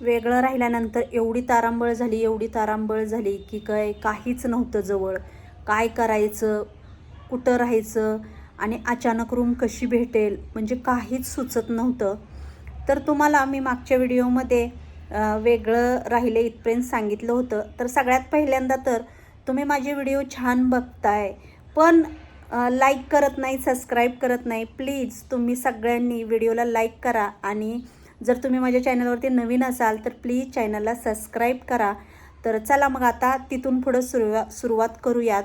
वेगळं राहिल्यानंतर एवढी तारांबळ झाली एवढी तारांबळ झाली की काय काहीच नव्हतं जवळ. काय करायचं कुठं राहायचं आणि अचानक रूम कशी भेटेल म्हणजे काहीच सुचत नव्हतं. तर तुम्हाला मी मागच्या व्हिडिओमध्ये वेगळं राहिले इथपर्यंत सांगितलं होतं. तर सगळ्यात पहिल्यांदा तर तुम्ही माझे व्हिडिओ छान बघताय. पण लाईक करत नाही सबस्क्राईब करत नाही प्लीज तुम्ही सगळ्यांनी व्हिडिओला लाईक करा आणि जर तुम्ही माझ्या चॅनलवरती नवीन असाल तर प्लीज चॅनलला सबस्क्राईब करा. तर चला मग आता तिथून पुढं सुरुवा सुरुवात करूयात.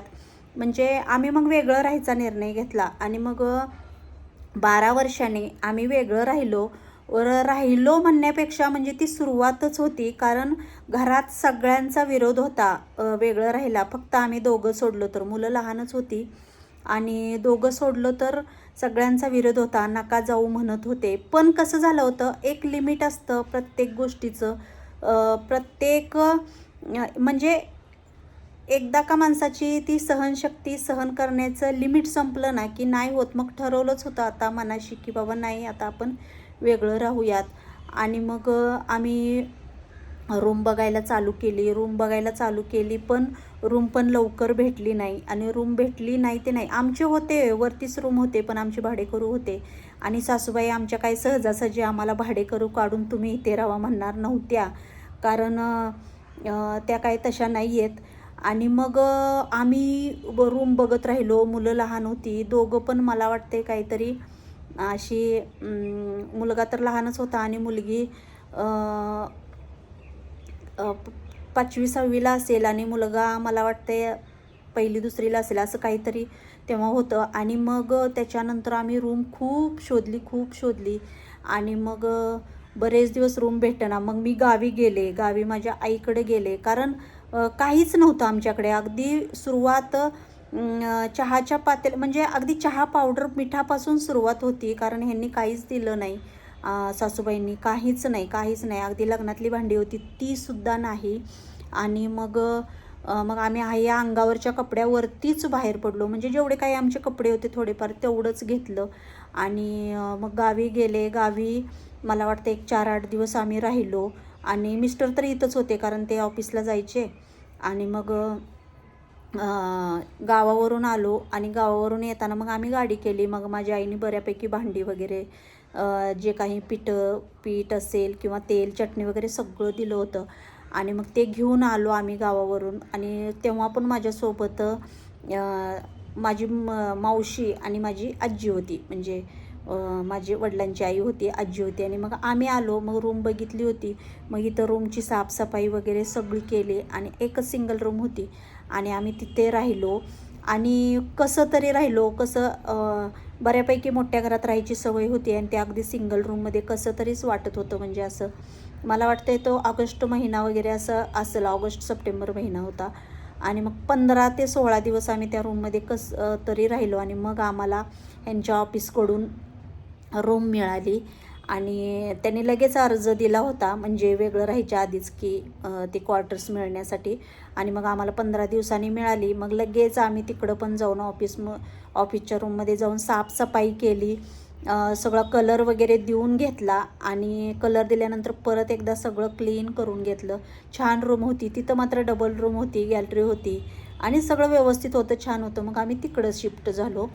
म्हणजे आम्ही मग वेगळं राहायचा निर्णय घेतला आणि मग बारा वर्षांनी आम्ही वेगळं राहिलो. वर राहिलो म्हणण्यापेक्षा म्हणजे ती सुरुवातच होती कारण घरात सगळ्यांचा विरोध होता वेगळं राहिला फक्त आम्ही दोघं सोडलो तर. मुलं लहानच होती आणि दोघं सोडलो तर सगळ्यांचा विरोध होता नका जाऊ म्हणत होते. पण कसं झालं होतं एक लिमिट असतं प्रत्येक गोष्टीचं. प्रत्येक म्हणजे एकदा का माणसाची ती सहनशक्ती सहन करण्याचं लिमिट संपलं ना की नाही होत मग ठरवलंच होतं आता मनाशी की बाबा नाही आता आपण वेगळं राहूयात. आणि मग आम्ही रूम बघायला चालू केली रूम बघायला चालू केली पण रूम पण लवकर भेटली नाही. आणि रूम भेटली नाही ते नाही. आमचे होते वरतीच रूम होते पण आमचे भाडेकरू होते. आणि सासूबाई आमच्या काही सहजासहजी आम्हाला भाडेकरू काढून तुम्ही इथे राहा म्हणणार नव्हत्या. कारण त्या काय तशा नाही आहेत आणि मग आम्ही रूम बघत राहिलो. मुलं लहान होती. दोघं पण मला वाटते काहीतरी अशी मुलगा तर लहानच होता आणि मुलगी पाचवी सहावीला असेल आणि मुलगा मला वाटते पहिली दुसरीला असेल असं काहीतरी तेव्हा होतं. आणि मग त्याच्यानंतर आम्ही रूम खूप शोधली खूप शोधली. आणि मग बरेच दिवस रूम भेटेना. मग मी गावी गेले. गावी माझ्या आईकडे गेले. कारण काहीच नव्हतं आमच्याकडे. अगदी सुरुवात चहाच्या पातेल म्हणजे अगदी चहा पावडर मिठापासून सुरुवात होती. कारण ह्यांनी काहीच दिलं नाही. सासूबाईंनी काहीच नाही काहीच नाही. अगदी लग्नातली भांडी होती तीसुद्धा नाही. आणि मग मग आम्ही आहे या अंगावरच्या कपड्यावरतीच बाहेर पडलो. म्हणजे जेवढे काही आमचे कपडे होते थोडेफार तेवढंच घेतलं. आणि मग गावी गेले. गावी मला वाटतं एक चार आठ दिवस आम्ही राहिलो. आणि मिस्टर तर इथंच होते कारण ते ऑफिसला जायचे. आणि मग गावावरून आलो आणि गावावरून येताना मग आम्ही गाडी केली. मग माझ्या आईने बऱ्यापैकी भांडी वगैरे जे काही पिठं पीठ असेल किंवा तेल चटणी वगैरे सगळं दिलं होतं. आणि मग ते घेऊन आलो आम्ही गावावरून. आणि तेव्हा पण माझ्यासोबत माझी म मावशी आणि माझी आजी होती. म्हणजे माझी वडिलांची आई होती आजी होती आणि मग आम्ही आलो मग रूम बघितली होती. मग इथं रूमची साफसफाई वगैरे सगळी केली आणि एकच सिंगल रूम होती आणि आम्ही तिथे राहिलो. आणि कसं तरी राहिलो कसं बऱ्यापैकी मोठ्या घरात राहायची सवय होती आणि ते अगदी सिंगल रूममध्ये कसं तरीच वाटत होतं म्हणजे असं. मला वाटतं तो ऑगस्ट महिना वगैरे असं असेल ऑगस्ट सप्टेंबर महिना होता. आणि मग पंधरा ते सोळा दिवस आम्ही त्या रूममध्ये कस तरी राहिलो आणि मग आम्हाला यांच्या ऑफिसकडून रूम मिळाली. आणि त्यांनी लगेच अर्ज दिला होता. म्हणजे वेगळं राहायच्या आधीच की ते क्वार्टर्स मिळण्यासाठी. आणि मग आम्हाला पंधरा दिवसांनी मिळाली. मग लगेच आम्ही तिकडं पण जाऊन ऑफिस म ऑफिसच्या रूममध्ये जाऊन साफसफाई केली. सगळा कलर वगैरे देऊन घेतला. आणि कलर दिल्यानंतर परत एकदा सगळं क्लीन करून घेतलं. छान रूम होती. तिथं मात्र डबल रूम होती गॅलरी होती. आणि सगळं व्यवस्थित होतं छान होतं. मग आम्ही तिकडं शिफ्ट झालो.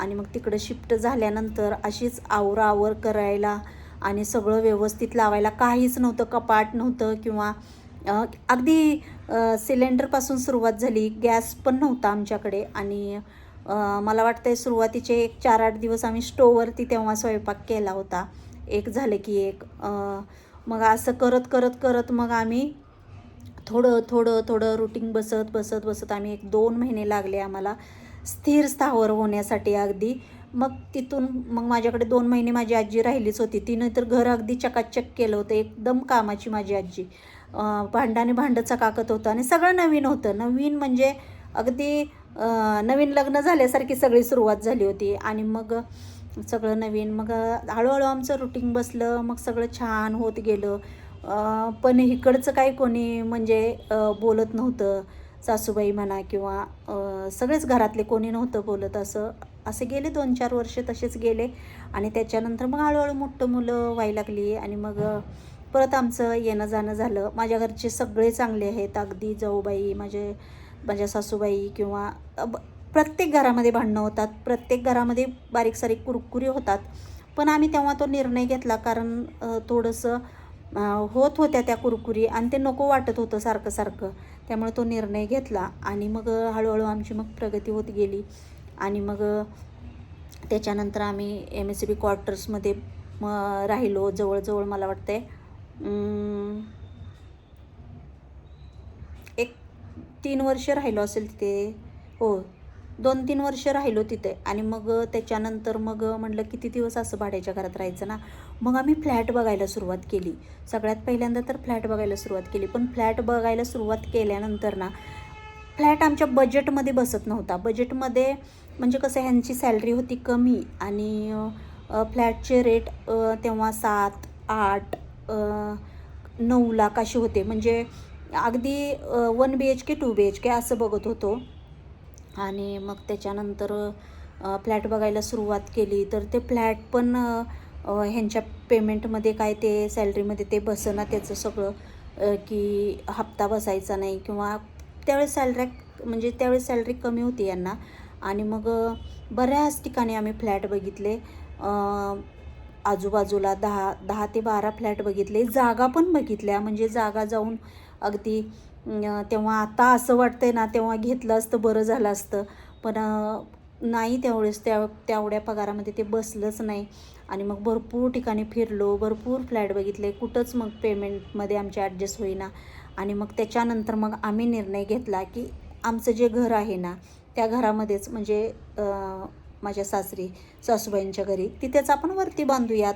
आणि मग तिकडं शिफ्ट झाल्यानंतर अशीच आवरावर करायला आणि सगळं व्यवस्थित लावायला काहीच नव्हतं कपाट नव्हतं किंवा अगदी सिलेंडरपासून सुरुवात झाली. गॅस पण नव्हता आमच्याकडे आणि मला वाटतं सुरुवातीचे एक चार आठ दिवस आम्ही स्टोववरती तेव्हा स्वयंपाक केला होता. एक झालं की एक मग असं करत करत करत मग आम्ही थोडं थोडं थोडं रुटीन बसत बसत बसत आम्ही एक दोन महिने लागले आम्हाला. स्थिर स्थावर होण्यासाठी अगदी. मग तिथून मग माझ्याकडे दोन महिने माझी आजी राहिलीच होती. तिनं तर घर अगदी चकाचक केलं होतं. एकदम कामाची माझी आजी. भांडाने भांडं चकाकत होतं आणि सगळं नवीन होतं. नवीन म्हणजे अगदी नवीन लग्न झाल्यासारखी सगळी सुरुवात झाली होती. आणि मग सगळं नवीन. मग हळूहळू आमचं रुटीन बसलं. मग सगळं छान होत गेलं. पण इकडचं काही कोणी म्हणजे बोलत नव्हतं. सासूबाई म्हणा किंवा सगळेच घरातले कोणी नव्हतं बोलत असं असे गेले दोन चार वर्ष तसेच गेले. आणि त्याच्यानंतर मग हळूहळू मोठं मुलं व्हायला लागली आणि मग परत आमचं येणं जाणं झालं. माझ्या घरचे सगळे चांगले आहेत. अगदी जाऊबाई माझे माझ्या सासूबाई किंवा प्रत्येक घरामध्ये भांडणं होतात. प्रत्येक घरामध्ये बारीक सारीक कुरकुरी होतात. पण आम्ही तेव्हा तो निर्णय घेतला कारण थोडंसं होत होत्या त्या कुरकुरी आणि ते नको वाटत होतं सारखं सारखं. त्यामुळे तो निर्णय घेतला आणि मग हळूहळू आमची मग प्रगती होत गेली. आणि मग त्याच्यानंतर आम्ही एम एस सी बी क्वार्टर्समध्ये म राहिलो. जवळजवळ मला वाटतं आहे एक तीन वर्ष राहिलो असेल तिथे. हो दोन तीन वर्ष राहिलो तिथे. आणि मग त्याच्यानंतर मग म्हटलं किती दिवस असं भाड्याच्या घरात राहायचं ना? मग आम्ही फ्लॅट बघायला सुरुवात केली. सगळ्यात पहिल्यांदा तर फ्लॅट बघायला सुरुवात केली. पण फ्लॅट बघायला सुरुवात केल्यानंतर ना फ्लॅट आमच्या बजेटमध्ये बसत नव्हता. बजेटमध्ये म्हणजे कसं ह्यांची सॅलरी होती कमी आणि फ्लॅटचे रेट तेव्हा सात आठ नऊ लाख असे होते. म्हणजे अगदी one B H K two B H K असं बघत होतो. आणि मग त्याच्यानंतर फ्लॅट बघायला सुरुवात केली. तर ते फ्लॅट पण ह्यांच्या पेमेंटमध्ये काय ते सॅलरीमध्ये ते बसणं त्याचं सगळं की हप्ता बसायचा नाही किंवा त्यावेळेस सॅलरी म्हणजे त्यावेळेस सॅलरी कमी होती यांना. आणि मग बऱ्याच ठिकाणी आम्ही फ्लॅट बघितले. आजूबाजूला दहा दहा ते बारा फ्लॅट बघितले. जागा पण बघितल्या. म्हणजे जागा जाऊन अगदी तेव्हा आता असं वाटतंय ना तेव्हा घेतलं असतं बरं झालं असतं. पण नाही त्यावेळेस त्या तेवढ्या पगारामध्ये ते बसलंच नाही. आणि मग भरपूर ठिकाणी फिरलो भरपूर फ्लॅट बघितले कुठंच मग पेमेंटमध्ये आमचे ॲडजस्ट होईना. आणि मग त्याच्यानंतर मग आम्ही निर्णय घेतला की आमचं जे घर आहे ना त्या घरामध्येच म्हणजे माझ्या सासरी सासूबाईंच्या घरी तिथेच आपण वरती बांधूयात.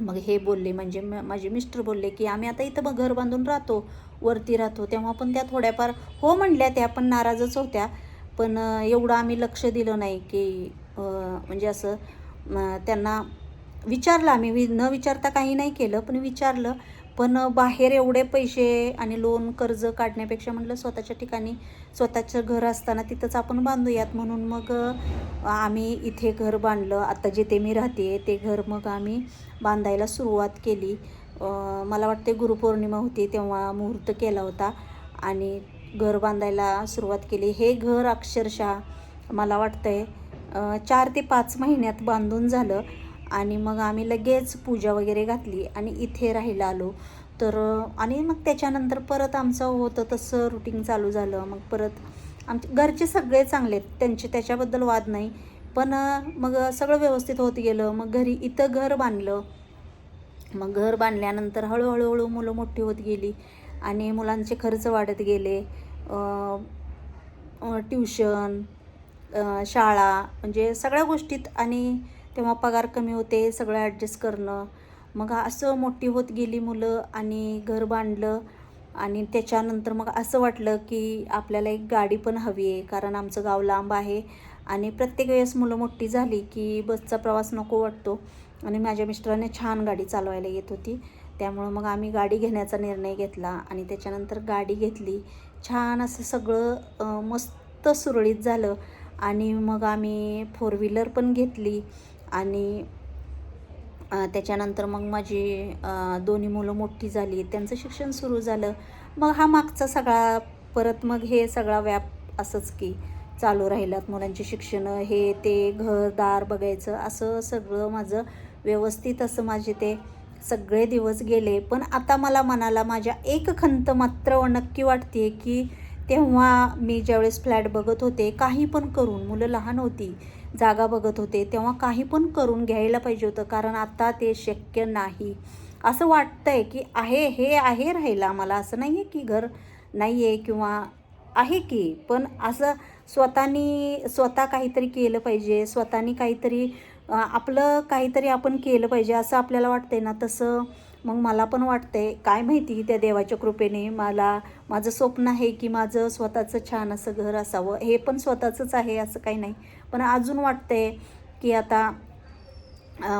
मग हे बोलले म्हणजे म- माझे मिस्टर बोलले की आम्ही आता इथं मग घर बांधून राहतो. वरती राहतो. तेव्हा पण त्या थोड्याफार हो म्हणल्या त्या पण नाराजच होत्या. पण एवढं आम्ही लक्ष दिलं नाही की म्हणजे असं त्यांना विचारलं आम्ही. वि न विचारता काही नाही केलं पण विचारलं. पण बाहेर एवढे पैसे आणि लोन कर्ज काढण्यापेक्षा म्हटलं स्वतःच्या ठिकाणी स्वतःचं घर असताना तिथंच आपण बांधूयात. म्हणून मग आम्ही इथे घर बांधलं. आता जिथे मी राहते ते घर मग आम्ही बांधायला सुरुवात केली. मला वाटते गुरुपौर्णिमा होती तेव्हा मुहूर्त केला होता. आणि घर बांधायला सुरुवात केली. हे घर अक्षरशः मला वाटतं आहे चार ते पाच महिन्यात बांधून झालं. आणि मग आम्ही लगेच पूजा वगैरे घातली आणि इथे राहायला आलो. तर आणि मग त्याच्यानंतर परत आमचं होतं तसं रुटीन चालू झालं. मग परत आमचे घरचे सगळे चांगले आहेत. त्यांचे त्याच्याबद्दल वाद नाही. पण मग सगळं व्यवस्थित होत गेलं. मग घरी इथं घर बांधलं. मग घर बांधल्यानंतर हळूहळूहळू मुलं मोठी होत गेली आणि मुलांचे खर्च वाढत गेले. ट्युशन शाळा म्हणजे सगळ्या गोष्टीत आणि तेव्हा पगार कमी होते सगळं ॲडजस्ट करणं. मग असं मोठी होत गेली मुलं आणि घर बांधलं आणि त्याच्यानंतर मग असं वाटलं की आपल्याला एक गाडी पण हवी आहे कारण आमचं गाव लांब आहे आणि प्रत्येक वेळेस मुलं मोठी झाली की बसचा प्रवास नको वाटतो. आणि माझ्या मिस्टरांनी छान गाडी चालवायला येत होती. त्यामुळं मग आम्ही गाडी घेण्याचा निर्णय घेतला आणि त्याच्यानंतर गाडी घेतली. छान असं सगळं मस्त सुरळीत झालं. आणि मग आम्ही फोर व्हीलर पण घेतली. आणि त्याच्यानंतर मग माझी दोन्ही मुलं मोठी झाली. त्यांचं शिक्षण सुरू झालं. मग हा मागचा सगळा परत मग हे सगळा व्याप असंच की चालू राहिलात. मुलांची शिक्षण हे ते घरदार बघायचं असं सगळं माझं व्यवस्थित असं माझे ते सगळे दिवस गेले. पण आता मला मनाला माझ्या एक खंत मात्र नक्की वाटते की तेव्हा मी ज्यावेळेस फ्लॅट बघत होते काही पण करून मुलं लहान होती जागा बघत होते तेव्हा काही पण करून घ्यायला पाहिजे होतं कारण आता ते शक्य नाही. असं वाटतंय की आहे हे आहे राहिला मला असं नाही आहे की घर नाही आहे किंवा आहे की पण असं स्वतःनी स्वतः काहीतरी केलं पाहिजे स्वतःनी काहीतरी आपलं काहीतरी आपण केलं पाहिजे असं आपल्याला वाटतंय ना तसं मग मला पण वाटतंय. काय माहिती त्या देवाच्या कृपेने मला माझं स्वप्न आहे की माझं स्वतःचं छान असं घर असावं. हे पण स्वतःचंच आहे असं काही नाही. पण अजून वाटतंय की आता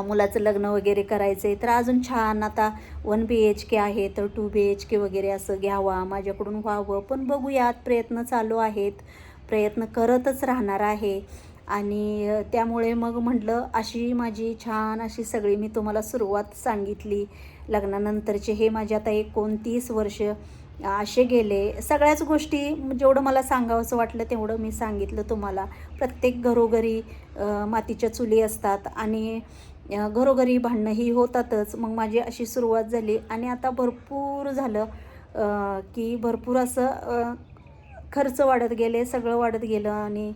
मुलाचं लग्न वगैरे करायचं आहे तर अजून छान आता वन बी एच के आहे तर टू बी एच के वगैरे असं घ्यावा माझ्याकडून व्हावं. पण बघूयात प्रयत्न चालू आहेत. प्रयत्न करतच राहणार आहे. आणि त्यामुळे मग म्हटलं अशी माझी छान अशी सगळी मी तुम्हाला सुरुवात सांगितली. लग्नानंतरचे हे माझे आता एकोणतीस वर्ष असे गेले. सगळ्याच गोष्टी जेवढं मला सांगावंसं वाटलं तेवढं मी सांगितलं तुम्हाला. प्रत्येक घरोघरी मातीच्या चुली असतात आणि घरोघरी भांडणं ही होतातच. मग माझी अशी सुरुवात झाली आणि आता भरपूर झालं की भरपूर असं खर्च वाढत गेले सगळं वाढत गेलं आणि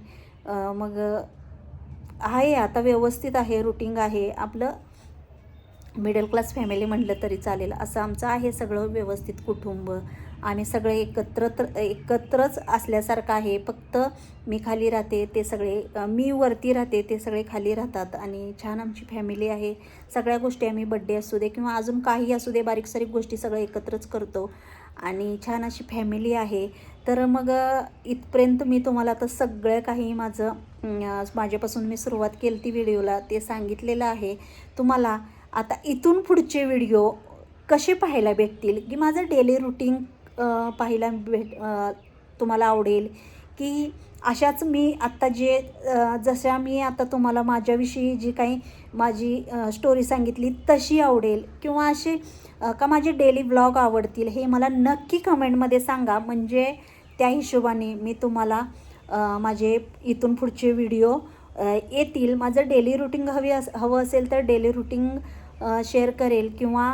मग आहे आता व्यवस्थित आहे रुटीन आहे. आपलं मिडल क्लास फॅमिली म्हटलं तरी चालेल. असं आमचं आहे सगळं व्यवस्थित कुटुंब. आणि सगळे एकत्र तर- एकत्रच असल्यासारखं आहे. फक्त मी खाली राहते ते सगळे मी वरती राहते ते सगळे खाली राहतात. आणि छान आमची फॅमिली आहे. सगळ्या गोष्टी आम्ही बड्डे असू दे किंवा अजून काही असू दे बारीक सारीक गोष्टी सगळं एकत्रच करतो. आणि छान अशी फॅमिली आहे. तर मग इथपर्यंत मी तुम्हाला आता सगळं काही माझं माझ्यापासून मी सुरुवात केली ती व्हिडिओला ते सांगितलेलं आहे. तुम्हाला आता इथून पुढचे व्हिडिओ कसे पाहायला भेटतील? की माझं डेली रुटीन पाहायला भेट तुम्हाला आवडेल? की अशाच मी आत्ता जे जशा मी आता तुम्हाला माझ्याविषयी जी काही माझी स्टोरी सांगितली तशी आवडेल. किंवा असे का माझे डेली ब्लॉग आवडतील हे मला नक्की कमेंटमध्ये सांगा. म्हणजे त्या हिशोबाने मी तुम्हाला माझे इथून पुढचे व्हिडिओ येतील. माझं डेली रुटीन हवी अस हवं असेल तर डेली रुटीन शेअर करेल. किंवा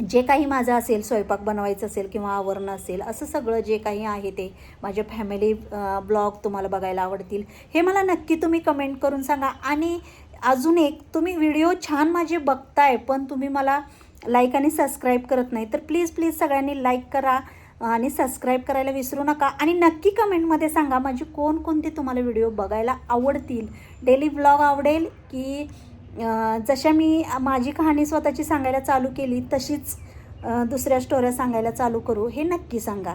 जे काही माझं असेल स्वयंपाक बनवायचं असेल किंवा आवरणं असेल असं सगळं जे काही आहे ते माझ्या फॅमिली ब्लॉग तुम्हाला बघायला आवडतील. हे मला नक्की तुम्ही कमेंट करून सांगा. आणि अजून एक तुम्ही व्हिडिओ छान माझे बघताय पण तुम्ही मला लाईक आणि सबस्क्राईब करत नाही तर प्लीज प्लीज सगळ्यांनी लाईक करा आणि सबस्क्राईब करायला विसरू नका. आणि नक्की कमेंटमध्ये सांगा माझे कोणकोणते तुम्हाला व्हिडिओ बघायला आवडतील. डेली ब्लॉग आवडेल की जशा मी माझी कहाणी स्वतःची सांगायला चालू केली तशीच दुसऱ्या स्टोऱ्या सांगायला चालू करू. हे नक्की सांगा.